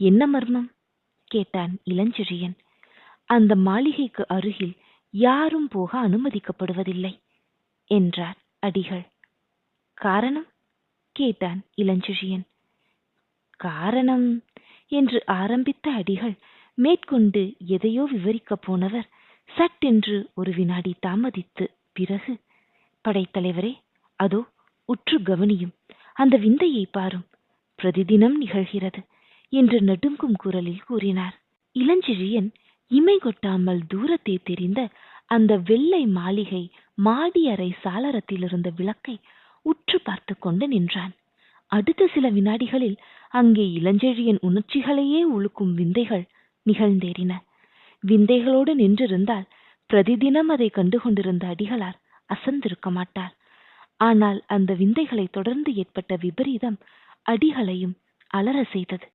என்ன மர்மம்? கேட்டான் இளஞ்செழியன் அந்த மாளிகைக்கு அருகில் யாரும் போக அனுமதிக்கப்படுவதில்லை என்றார் அடிகள். காரணம்? கேட்டான் இளஞ்செழியன் காரணம் என்று ஆரம்பித்த அடிகள் மேற்கொண்டு எதையோ விவரிக்கப் போனவர் சட்டென்று ஒரு வினாடி தாமதித்து பிறகு படைத்தலைவரே அதோ உற்று கவனியும் அந்த விந்தையை பாரும் பிரதிதினம் நிகழ்கிறது. என்று நடுங்கும் குரலில் கூறினார். இளஞ்செழியன் இமை கொட்டாமல் தூரத்தே தெரிந்த அந்த வெள்ளை மாளிகை மாடி அறை சாளரத்தில் இருந்த விளக்கை உற்று பார்த்து கொண்டு நின்றான். அடுத்த சில வினாடிகளில் அங்கே இளஞ்செழியன் உணர்ச்சிகளையே உழுக்கும் விந்தைகள் நிகழ்ந்தேறின. விந்தைகளோடு நின்றிருந்தால் பிரதிதினம் அதை கண்டு கொண்டிருந்த அடிகளார் அசந்திருக்க மாட்டார். ஆனால் அந்த விந்தைகளை தொடர்ந்து ஏற்பட்ட விபரீதம் அடிகளையும் அலற செய்தது.